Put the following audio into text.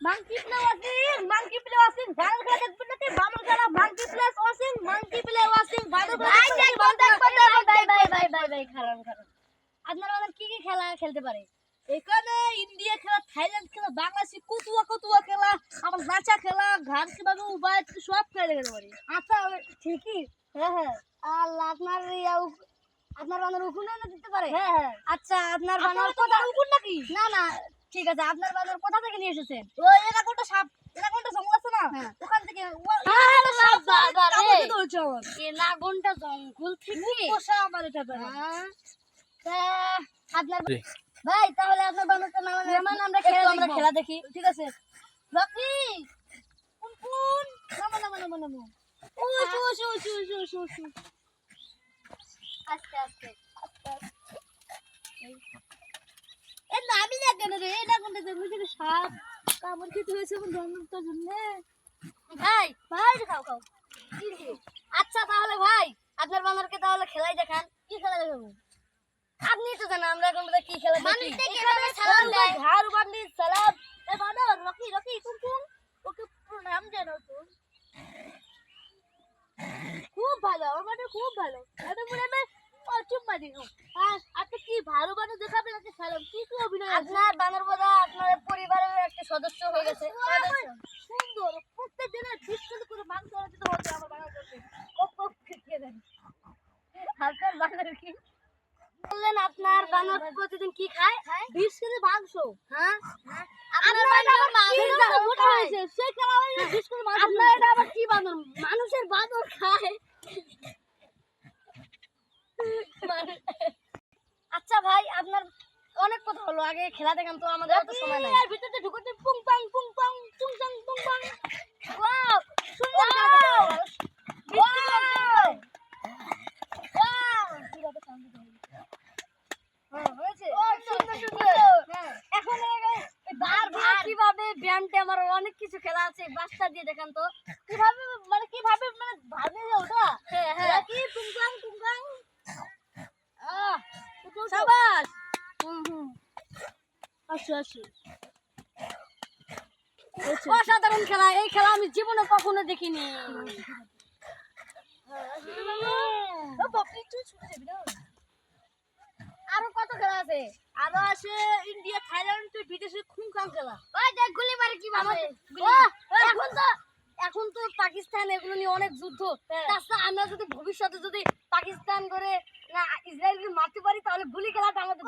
Monkey play watching monkey play watching ভালো খেলা দেখবেন নাকি ভালো খেলা monkey play watching monkey play watching ভালো খেলা ভাই দেখবেন দেখব নাকি? দেখব ভাই ভাই ভাই ভাই ভাই খারাপ খারাপ আপনারা আমাদের কি কি খেলা খেলতে পারে এখানে ইন্ডিয়া খেলা থাইল্যান্ড খেলা বাংলাদেশি কতুয়া কতুয়া খেলা আমার নাচা খেলা ঘাস কীভাবে উবায় সব খেলা খেলতে পারি আচ্ছা ঠিকই হ্যাঁ হ্যাঁ আল্লাহ আপনার ইয়া আপনার বানর উকুনে দিতে পারে হ্যাঁ হ্যাঁ আচ্ছা আপনার বানর আপনার কোথা উকুন নাকি না না ঠিক আছে আপনার বানর কোথা থেকে নিয়ে এসেছেন? ওই এলাকাটা সাপ এলাকাটা জঙ্গল আছে না? হ্যাঁ। ওখান থেকে ও-। এ জঙ্গল? থেকে? পোষা আমার এটা তো। হ্যাঁ। আপনার ভাই তাহলে আপনার বানরটা নাম নামান আমরা খেলা আমরা খেলা দেখি। ঠিক আছে। রকি! কোন কোন নামো নামো নামো নামো। ও শু শু শু শু শু শু আস্তে আস্তে এ নামি না কেন রে এটা কোনটা দেখবি যে সাপ কামড় খেতে হয়েছে কোন জঙ্গলটার জন্য? ভাই ভাই খাও খাও। আচ্ছা তাহলে ভাই আপনার বানরকে তাহলে খেলাই দেখান। কি খেলা দেখাবো? আপনি তো জানেন আমরা এখন বোধহয় কি খেলা কীভাবে সালাম দেয়? ঘাড় বান্দি সালাম। এ বাদর রকি রকি কোন ওকে প্রণাম জানাও তো। খুব ভালো আমার মানে খুব ভালো। এটা মনে আমি চুম্মা দিল আর আপনি কি ভালো ভালো দেখাবেন? আজকে সালাম কি কি অভিনয় আপনার বানর সদস্য হয়ে গেছে সুন্দর প্রত্যেক দিনের বিশ কেজি করে মাংস আমার খেয়ে দেন আপনার কি? বললেন আপনার বানর প্রতিদিন কি খায়? বিশ কেজি মাংস। হ্যাঁ? আপনার বানর মানুষ মানুষ বানর মোটা খায়। হয়েছে সে খেলা হয়েছে বিশ কেজি মাংস আপনার এটা আবার কি বানর মানুষের বানর খায় আচ্ছা ভাই আপনার আগে খেলা দেখান তো আমাদের সময় নাই। ভিতরে ঢুকতে পুং পাং পুং পাং পুং পুং। পাং ওয়াও সুন্দর হ্যাঁ, সুন্দর হ্যাঁ ভার কীভাবে ব্যায়ামটা আমার অনেক কিছু খেলা আছে বাচ্চা দিয়ে দেখান তো। কীভাবে মানে কীভাবে মানে ভাবে যে ওটা হ্যাঁ হ্যাঁ কি পুং পাং পুং পাং আহ সাবাস হুম হুম আসো আসো। অসাধারণ খেলা এই খেলা আমি জীবনে কখনো দেখিনি। আরও কত খেলা আছে? আরও আছে ইন্ডিয়া থাইল্যান্ড বিদেশে খেলা। ওই দেখ গুলি মারে আমাদের- এখন তো এখন তো পাকিস্তান এগুলো নিয়ে অনেক যুদ্ধ। হ্যাঁ। তাছাড়া আমরা যদি ভবিষ্যতে যদি পাকিস্তান করে না ইসরায়েলকে মারতে পারি তাহলে গুলি খেলাটা আমাদের